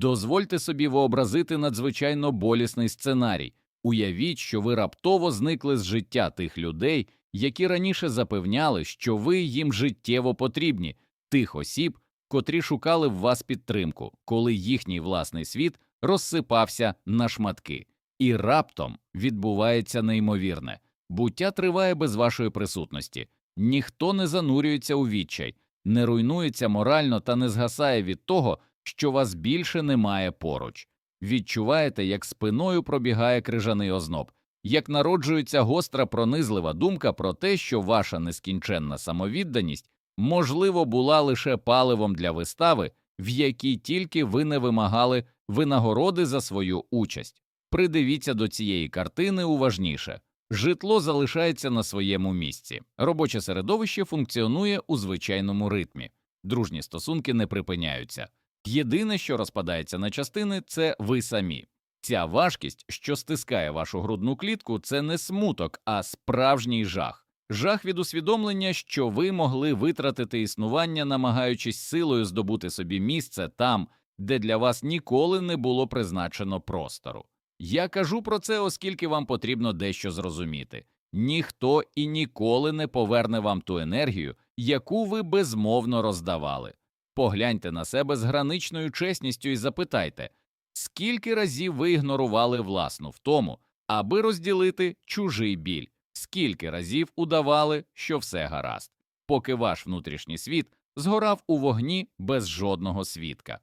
Дозвольте собі вообразити надзвичайно болісний сценарій. Уявіть, що ви раптово зникли з життя тих людей, які раніше запевняли, що ви їм життєво потрібні, тих осіб, котрі шукали в вас підтримку, коли їхній власний світ розсипався на шматки. І раптом відбувається неймовірне. Буття триває без вашої присутності, ніхто не занурюється у відчай, не руйнується морально та не згасає від того, що вас більше немає поруч. Відчуваєте, як спиною пробігає крижаний озноб, як народжується гостра пронизлива думка про те, що ваша нескінченна самовідданість, можливо, була лише паливом для вистави, в якій тільки ви не вимагали винагороди за свою участь. Придивіться до цієї картини уважніше. Житло залишається на своєму місці, робоче середовище функціонує у звичайному ритмі, дружні стосунки не припиняються. Єдине, що розпадається на частини, це ви самі. Ця важкість, що стискає вашу грудну клітку, це не смуток, а справжній жах. Жах від усвідомлення, що ви могли витратити існування, намагаючись силою здобути собі місце там, де для вас ніколи не було призначено простору. Я кажу про це, оскільки вам потрібно дещо зрозуміти. Ніхто і ніколи не поверне вам ту енергію, яку ви безмовно роздавали. Погляньте на себе з граничною чесністю і запитайте, скільки разів ви ігнорували власну втому, аби розділити чужий біль, скільки разів удавали, що все гаразд, поки ваш внутрішній світ згорав у вогні без жодного свідка.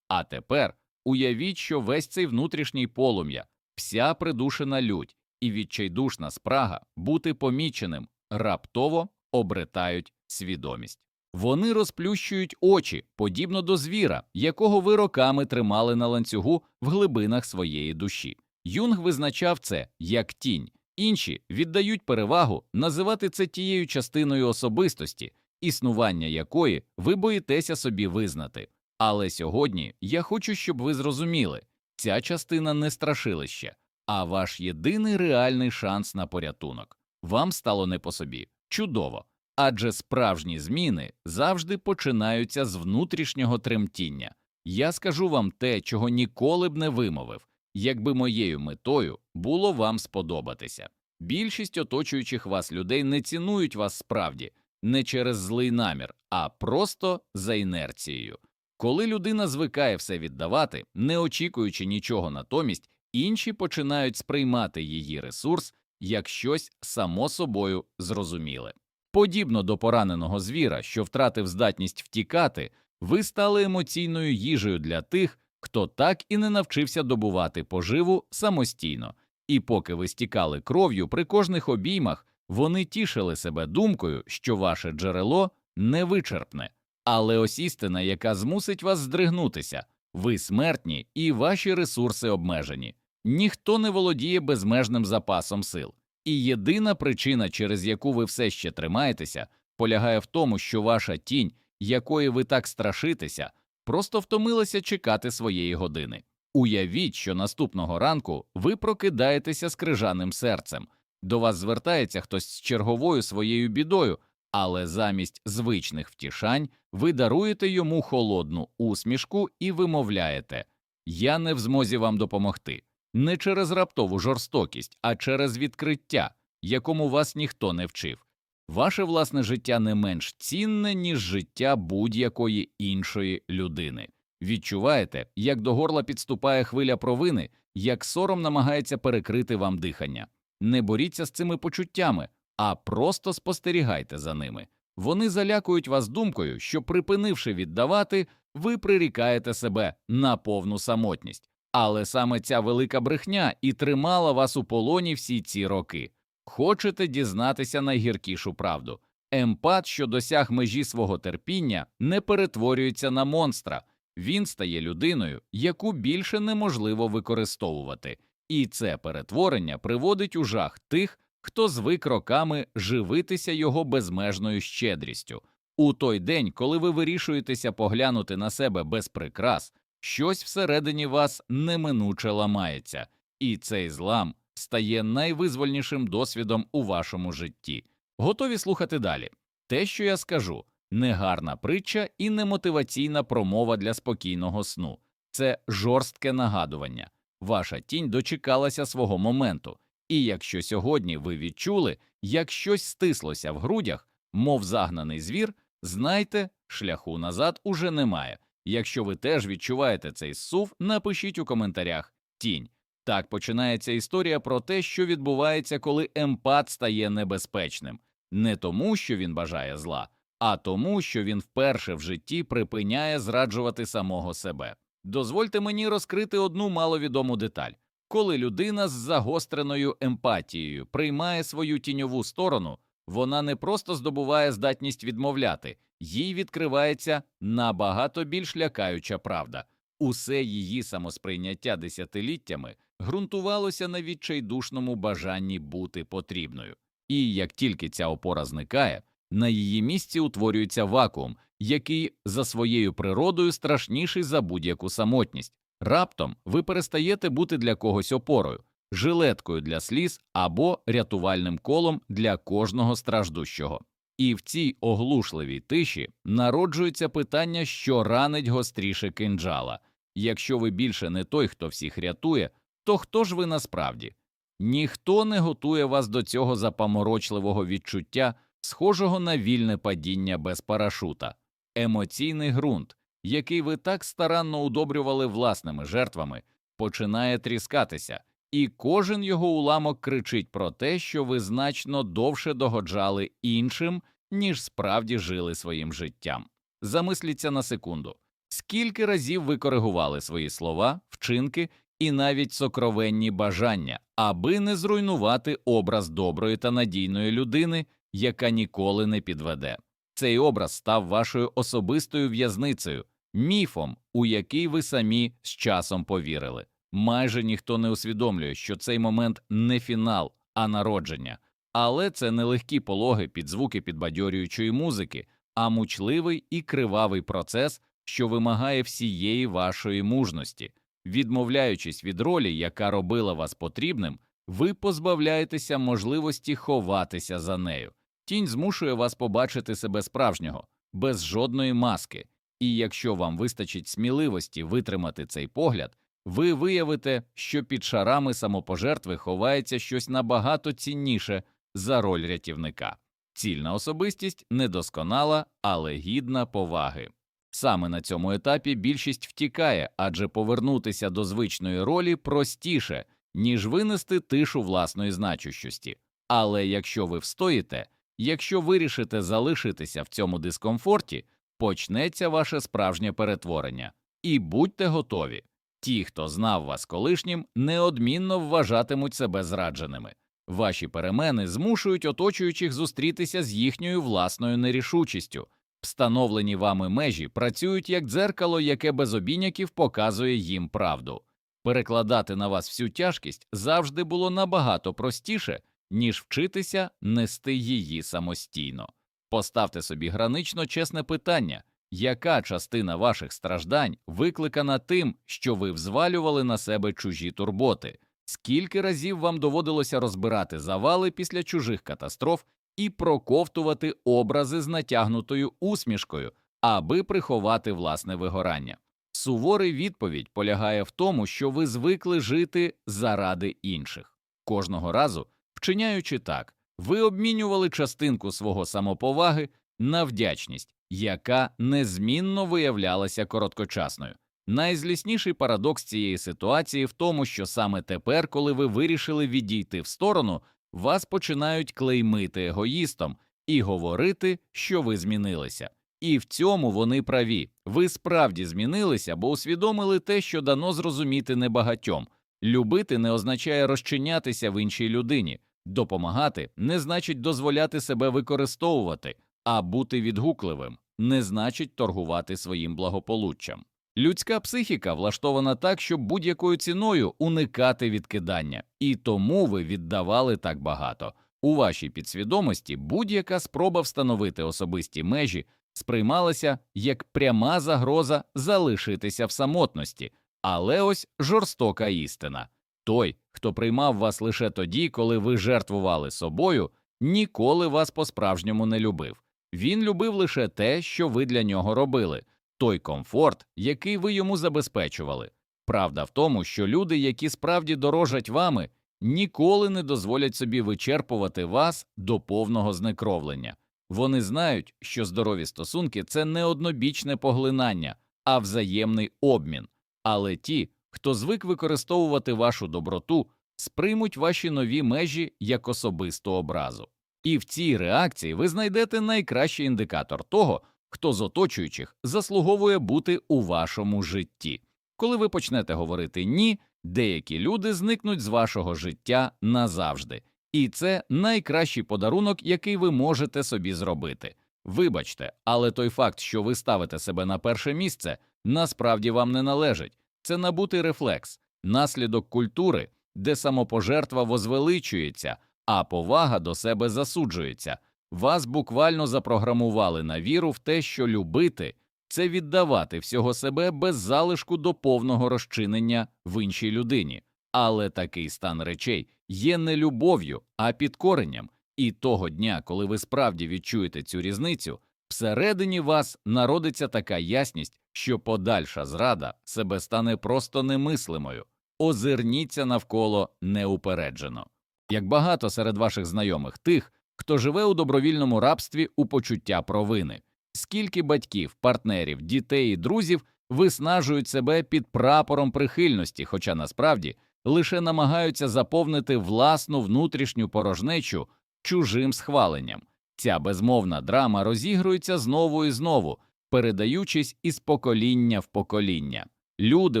А тепер уявіть, що весь цей внутрішній полум'я, вся придушена лють і відчайдушна спрага бути поміченим раптово обретають свідомість. Вони розплющують очі, подібно до звіра, якого ви роками тримали на ланцюгу в глибинах своєї душі. Юнг визначав це як тінь, інші віддають перевагу називати це тією частиною особистості, існування якої ви боїтеся собі визнати. Але сьогодні я хочу, щоб ви зрозуміли, ця частина не страшилище, а ваш єдиний реальний шанс на порятунок. Вам стало не по собі. Чудово. Адже справжні зміни завжди починаються з внутрішнього тремтіння. Я скажу вам те, чого ніколи б не вимовив, якби моєю метою було вам сподобатися. Більшість оточуючих вас людей не цінують вас справді не через злий намір, а просто за інерцією. Коли людина звикає все віддавати, не очікуючи нічого натомість, інші починають сприймати її ресурс як щось само собою зрозуміле. Подібно до пораненого звіра, що втратив здатність втікати, ви стали емоційною їжею для тих, хто так і не навчився добувати поживу самостійно, і поки ви стікали кров'ю при кожних обіймах, вони тішили себе думкою, що ваше джерело невичерпне. Але ось істина, яка змусить вас здригнутися, ви смертні і ваші ресурси обмежені. Ніхто не володіє безмежним запасом сил. І єдина причина, через яку ви все ще тримаєтеся, полягає в тому, що ваша тінь, якої ви так страшитеся, просто втомилася чекати своєї години. Уявіть, що наступного ранку ви прокидаєтеся з крижаним серцем, до вас звертається хтось з черговою своєю бідою, але замість звичних втішань ви даруєте йому холодну усмішку і вимовляєте Я не в змозі вам допомогти не через раптову жорстокість, а через відкриття, якому вас ніхто не вчив. Ваше власне життя не менш цінне, ніж життя будь-якої іншої людини. Відчуваєте, як до горла підступає хвиля провини, як сором намагається перекрити вам дихання. Не боріться з цими почуттями, а просто спостерігайте за ними. Вони залякують вас думкою, що, припинивши віддавати, ви прирікаєте себе на повну самотність. Але саме ця велика брехня і тримала вас у полоні всі ці роки. Хочете дізнатися найгіркішу правду. Емпат, що досяг межі свого терпіння, не перетворюється на монстра, він стає людиною, яку більше неможливо використовувати, і це перетворення приводить у жах тих, хто звик роками живитися його безмежною щедрістю. У той день, коли ви вирішуєтеся поглянути на себе без прикрас, щось всередині вас неминуче ламається, і цей злам стає найвизвольнішим досвідом у вашому житті. Готові слухати далі. Те, що я скажу, не гарна притча і не мотиваційна промова для спокійного сну. це жорстке нагадування. Ваша тінь дочекалася свого моменту, і якщо сьогодні ви відчули, як щось стислося в грудях, мов загнаний звір, знайте, шляху назад уже немає. Якщо ви теж відчуваєте цей зсув, напишіть у коментарях тінь. Так починається історія про те, що відбувається, коли емпат стає небезпечним, не тому, що він бажає зла, а тому, що він вперше в житті припиняє зраджувати самого себе. Дозвольте мені розкрити одну маловідому деталь. Коли людина з загостреною емпатією приймає свою тіньову сторону, вона не просто здобуває здатність відмовляти, їй відкривається набагато більш лякаюча правда. Усе її самосприйняття десятиліттями ґрунтувалося на відчайдушному бажанні бути потрібною. І як тільки ця опора зникає, на її місці утворюється вакуум, який за своєю природою страшніший за будь-яку самотність. Раптом ви перестаєте бути для когось опорою, жилеткою для сліз або рятувальним колом для кожного страждущого. І в цій оглушливій тиші народжується питання, що ранить гостріше кинджала. Якщо ви більше не той, хто всіх рятує, то хто ж ви насправді? Ніхто не готує вас до цього запаморочливого відчуття, схожого на вільне падіння без парашута, емоційний ґрунт, який ви так старанно удобрювали власними жертвами, починає тріскатися, і кожен його уламок кричить про те, що ви значно довше догоджали іншим, ніж справді жили своїм життям. Замисліться на секунду, скільки разів ви коригували свої слова, вчинки і навіть сокровенні бажання, аби не зруйнувати образ доброї та надійної людини, яка ніколи не підведе. Цей образ став вашою особистою в'язницею, міфом, у який ви самі з часом повірили. Майже ніхто не усвідомлює, що цей момент не фінал, а народження, але це не легкі пологи під звуки підбадьорюючої музики, а мучливий і кривавий процес, що вимагає всієї вашої мужності. Відмовляючись від ролі, яка робила вас потрібним, ви позбавляєтеся можливості ховатися за нею. Тінь змушує вас побачити себе справжнього, без жодної маски, і якщо вам вистачить сміливості витримати цей погляд, ви виявите, що під шарами самопожертви ховається щось набагато цінніше за роль рятівника. Цільна особистість недосконала, але гідна поваги. Саме на цьому етапі більшість втікає, адже повернутися до звичної ролі простіше, ніж винести тишу власної значущості. Але якщо ви встоїте, якщо вирішите залишитися в цьому дискомфорті, почнеться ваше справжнє перетворення. І будьте готові. Ті, хто знав вас колишнім, неодмінно вважатимуть себе зрадженими. Ваші перемени змушують оточуючих зустрітися з їхньою власною нерішучістю. Встановлені вами межі працюють як дзеркало, яке без обіняків показує їм правду. Перекладати на вас всю тяжкість завжди було набагато простіше, ніж вчитися нести її самостійно. Поставте собі гранично чесне питання яка частина ваших страждань викликана тим, що ви взвалювали на себе чужі турботи? Скільки разів вам доводилося розбирати завали після чужих катастроф і проковтувати образи з натягнутою усмішкою, аби приховати власне вигорання? Суворий відповідь полягає в тому, що ви звикли жити заради інших. Кожного разу, вчиняючи так, ви обмінювали частинку свого самоповаги на вдячність, яка незмінно виявлялася короткочасною. Найзлісніший парадокс цієї ситуації в тому, що саме тепер, коли ви вирішили відійти в сторону, вас починають клеймити егоїстом і говорити, що ви змінилися. І в цьому вони праві. Ви справді змінилися, бо усвідомили те, що дано зрозуміти небагатьом. Любити не означає розчинятися в іншій людині, допомагати не значить дозволяти себе використовувати, а бути відгукливим не значить торгувати своїм благополуччям. Людська психіка влаштована так, щоб будь-якою ціною уникати відкидання, і тому ви віддавали так багато. У вашій підсвідомості будь-яка спроба встановити особисті межі сприймалася як пряма загроза залишитися в самотності, але ось жорстока істина той, хто приймав вас лише тоді, коли ви жертвували собою, ніколи вас по справжньому не любив. Він любив лише те, що ви для нього робили. той комфорт, який ви йому забезпечували. Правда в тому, що люди, які справді дорожать вами, ніколи не дозволять собі вичерпувати вас до повного знекровлення. Вони знають, що здорові стосунки це не однобічне поглинання, а взаємний обмін. Але ті, хто звик використовувати вашу доброту, сприймуть ваші нові межі як особисту образу. І в цій реакції ви знайдете найкращий індикатор того, хто з оточуючих заслуговує бути у вашому житті. Коли ви почнете говорити ні, деякі люди зникнуть з вашого життя назавжди. І це найкращий подарунок, який ви можете собі зробити. Вибачте, але той факт, що ви ставите себе на перше місце, насправді вам не належить. Це набутий рефлекс, наслідок культури, де самопожертва возвеличується, а повага до себе засуджується. Вас буквально запрограмували на віру в те, що любити це віддавати всього себе без залишку до повного розчинення в іншій людині. Але такий стан речей є не любов'ю, а підкоренням. І того дня, коли ви справді відчуєте цю різницю, всередині вас народиться така ясність, що подальша зрада себе стане просто немислимою. Озирніться навколо неупереджено. Як багато серед ваших знайомих тих, хто живе у добровільному рабстві у почуття провини, скільки батьків, партнерів, дітей і друзів виснажують себе під прапором прихильності, хоча насправді лише намагаються заповнити власну внутрішню порожнечу чужим схваленням. Ця безмовна драма розігрується знову і знову, передаючись із покоління в покоління. Люди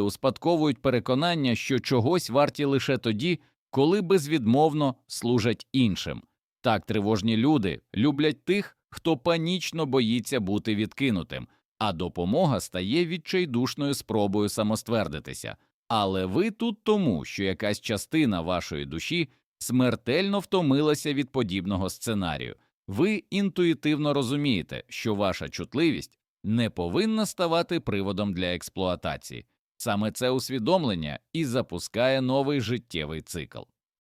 успадковують переконання, що чогось варті лише тоді, коли безвідмовно служать іншим. Так тривожні люди люблять тих, хто панічно боїться бути відкинутим, а допомога стає відчайдушною спробою самоствердитися. Але ви тут тому, що якась частина вашої душі смертельно втомилася від подібного сценарію. Ви інтуїтивно розумієте, що ваша чутливість не повинна ставати приводом для експлуатації. Саме це усвідомлення і запускає новий життєвий цикл.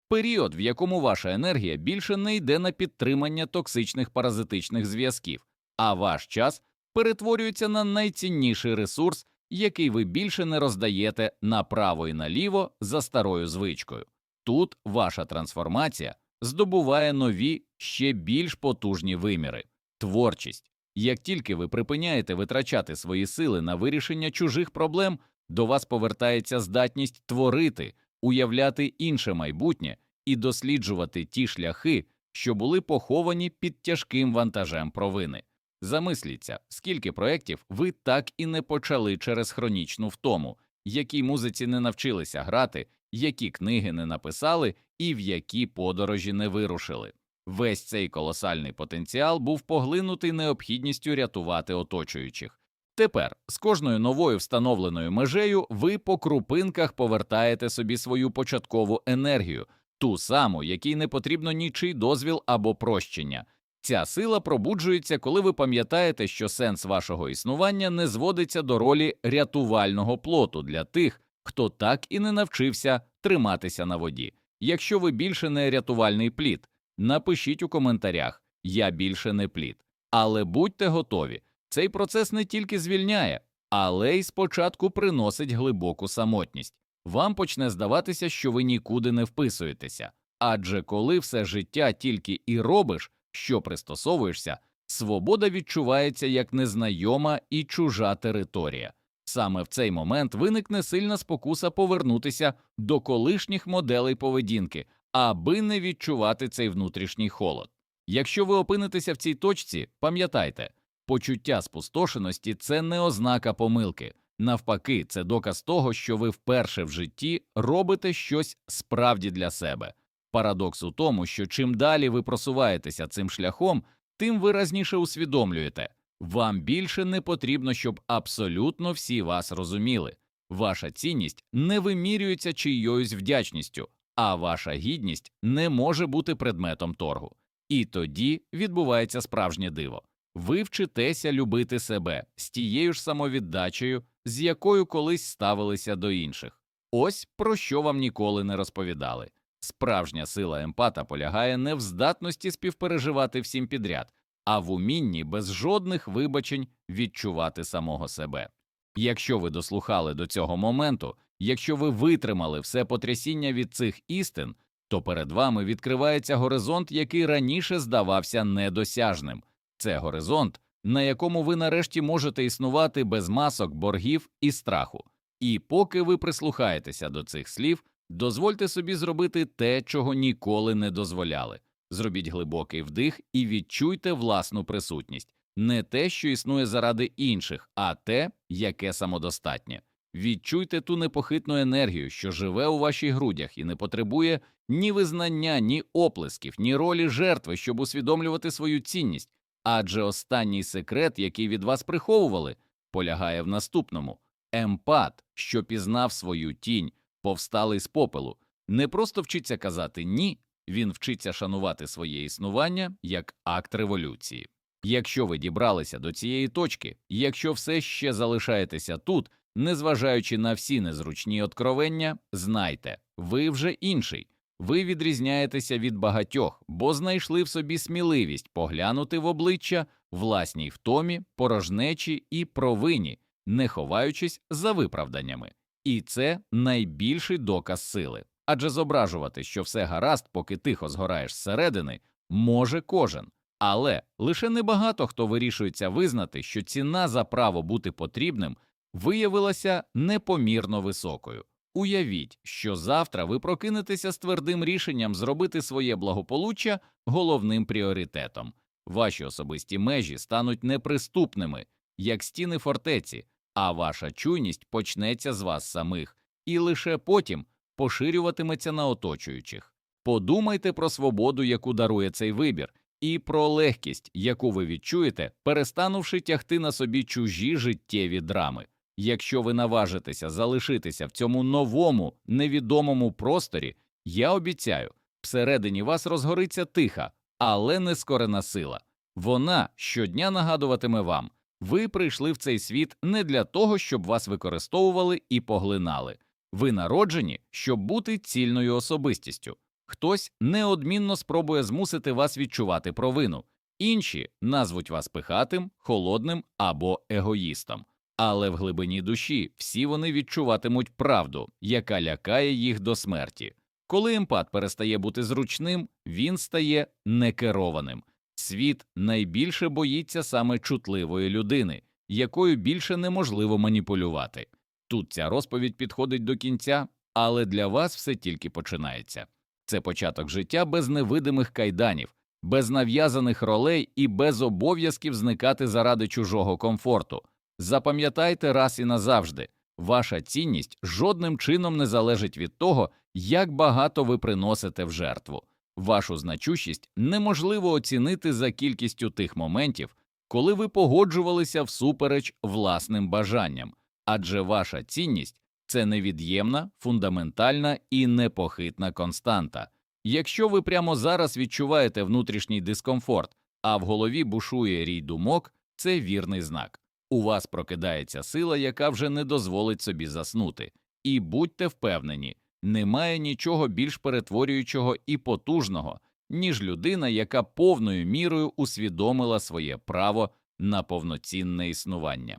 Період, в якому ваша енергія більше не йде на підтримання токсичних паразитичних зв'язків, а ваш час перетворюється на найцінніший ресурс, який ви більше не роздаєте направо і наліво за старою звичкою. Тут ваша трансформація здобуває нові, ще більш потужні виміри творчість. Як тільки ви припиняєте витрачати свої сили на вирішення чужих проблем, до вас повертається здатність творити, уявляти інше майбутнє і досліджувати ті шляхи, що були поховані під тяжким вантажем провини. Замисліться, скільки проєктів ви так і не почали через хронічну втому, якій музиці не навчилися грати, які книги не написали і в які подорожі не вирушили. Весь цей колосальний потенціал був поглинутий необхідністю рятувати оточуючих. Тепер з кожною новою встановленою межею ви по крупинках повертаєте собі свою початкову енергію, ту саму, якій не потрібно нічий дозвіл або прощення. Ця сила пробуджується, коли ви пам'ятаєте, що сенс вашого існування не зводиться до ролі рятувального плоту для тих, хто так і не навчився триматися на воді. Якщо ви більше не рятувальний плід, напишіть у коментарях Я більше не плід. Але будьте готові, цей процес не тільки звільняє, але й спочатку приносить глибоку самотність. Вам почне здаватися, що ви нікуди не вписуєтеся, адже коли все життя тільки і робиш, що пристосовуєшся, свобода відчувається як незнайома і чужа територія. Саме в цей момент виникне сильна спокуса повернутися до колишніх моделей поведінки, аби не відчувати цей внутрішній холод. Якщо ви опинитеся в цій точці, пам'ятайте, почуття спустошеності це не ознака помилки, навпаки, це доказ того, що ви вперше в житті робите щось справді для себе. Парадокс у тому, що чим далі ви просуваєтеся цим шляхом, тим виразніше усвідомлюєте вам більше не потрібно, щоб абсолютно всі вас розуміли. Ваша цінність не вимірюється чийоюсь вдячністю, а ваша гідність не може бути предметом торгу. І тоді відбувається справжнє диво. Ви вчитеся любити себе з тією ж самовіддачею, з якою колись ставилися до інших. Ось про що вам ніколи не розповідали. Справжня сила емпата полягає не в здатності співпереживати всім підряд, а в умінні без жодних вибачень відчувати самого себе. Якщо ви дослухали до цього моменту, якщо ви витримали все потрясіння від цих істин, то перед вами відкривається горизонт, який раніше здавався недосяжним. Це горизонт, на якому ви нарешті можете існувати без масок, боргів і страху. І поки ви прислухаєтеся до цих слів, дозвольте собі зробити те, чого ніколи не дозволяли. Зробіть глибокий вдих і відчуйте власну присутність, не те, що існує заради інших, а те, яке самодостатнє. Відчуйте ту непохитну енергію, що живе у ваших грудях і не потребує ні визнання, ні оплесків, ні ролі жертви, щоб усвідомлювати свою цінність. Адже останній секрет, який від вас приховували, полягає в наступному емпат, що пізнав свою тінь, повсталий з попелу, не просто вчиться казати ні, він вчиться шанувати своє існування як акт революції. Якщо ви дібралися до цієї точки, якщо все ще залишаєтеся тут, незважаючи на всі незручні откровення, знайте, ви вже інший. Ви відрізняєтеся від багатьох, бо знайшли в собі сміливість поглянути в обличчя власній втомі, порожнечі і провині, не ховаючись за виправданнями. І це найбільший доказ сили. Адже зображувати, що все гаразд, поки тихо згораєш зсередини, може кожен. Але лише небагато хто вирішується визнати, що ціна за право бути потрібним виявилася непомірно високою. Уявіть, що завтра ви прокинетеся з твердим рішенням зробити своє благополуччя головним пріоритетом. Ваші особисті межі стануть неприступними, як стіни фортеці, а ваша чуйність почнеться з вас самих і лише потім поширюватиметься на оточуючих. Подумайте про свободу, яку дарує цей вибір, і про легкість, яку ви відчуєте, перестанувши тягти на собі чужі життєві драми. Якщо ви наважитеся залишитися в цьому новому, невідомому просторі, я обіцяю, всередині вас розгориться тиха, але нескорена сила. Вона щодня нагадуватиме вам ви прийшли в цей світ не для того, щоб вас використовували і поглинали. Ви народжені, щоб бути цільною особистістю. Хтось неодмінно спробує змусити вас відчувати провину, інші назвуть вас пихатим, холодним або егоїстом. Але в глибині душі всі вони відчуватимуть правду, яка лякає їх до смерті. Коли емпат перестає бути зручним, він стає некерованим. Світ найбільше боїться саме чутливої людини, якою більше неможливо маніпулювати. Тут ця розповідь підходить до кінця, але для вас все тільки починається. Це початок життя без невидимих кайданів, без нав'язаних ролей і без обов'язків зникати заради чужого комфорту. Запам'ятайте раз і назавжди, ваша цінність жодним чином не залежить від того, як багато ви приносите в жертву. Вашу значущість неможливо оцінити за кількістю тих моментів, коли ви погоджувалися всупереч власним бажанням, адже ваша цінність це невід'ємна, фундаментальна і непохитна константа. Якщо ви прямо зараз відчуваєте внутрішній дискомфорт, а в голові бушує рій думок, це вірний знак. У вас прокидається сила, яка вже не дозволить собі заснути. І будьте впевнені, немає нічого більш перетворюючого і потужного, ніж людина, яка повною мірою усвідомила своє право на повноцінне існування.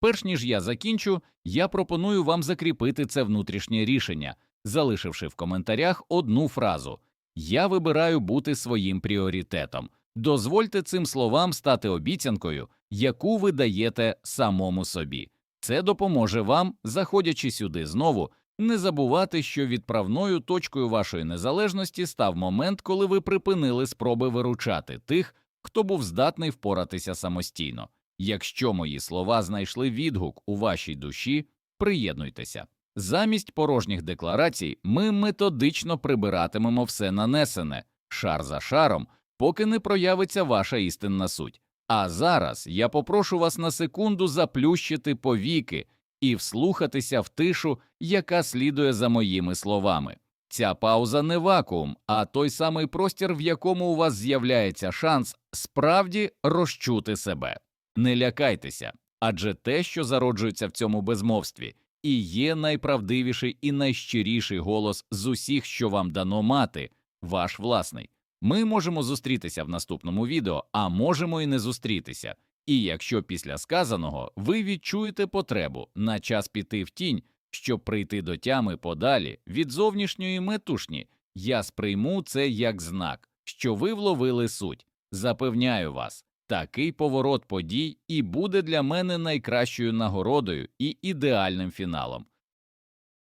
Перш ніж я закінчу, я пропоную вам закріпити це внутрішнє рішення, залишивши в коментарях одну фразу Я вибираю бути своїм пріоритетом. Дозвольте цим словам стати обіцянкою, яку ви даєте самому собі. Це допоможе вам, заходячи сюди знову, не забувати, що відправною точкою вашої незалежності став момент, коли ви припинили спроби виручати тих, хто був здатний впоратися самостійно. Якщо мої слова знайшли відгук у вашій душі, приєднуйтеся. Замість порожніх декларацій ми методично прибиратимемо все нанесене, шар за шаром, поки не проявиться ваша істинна суть. А зараз я попрошу вас на секунду заплющити повіки і вслухатися в тишу, яка слідує за моїми словами. Ця пауза не вакуум, а той самий простір, в якому у вас з'являється шанс справді розчути себе. Не лякайтеся, адже те, що зароджується в цьому безмовстві, і є найправдивіший і найщиріший голос з усіх, що вам дано мати, ваш власний. Ми можемо зустрітися в наступному відео, а можемо і не зустрітися. І якщо після сказаного ви відчуєте потребу на час піти в тінь, щоб прийти до тями подалі від зовнішньої метушні, я сприйму це як знак, що ви вловили суть. Запевняю вас, такий поворот подій і буде для мене найкращою нагородою і ідеальним фіналом.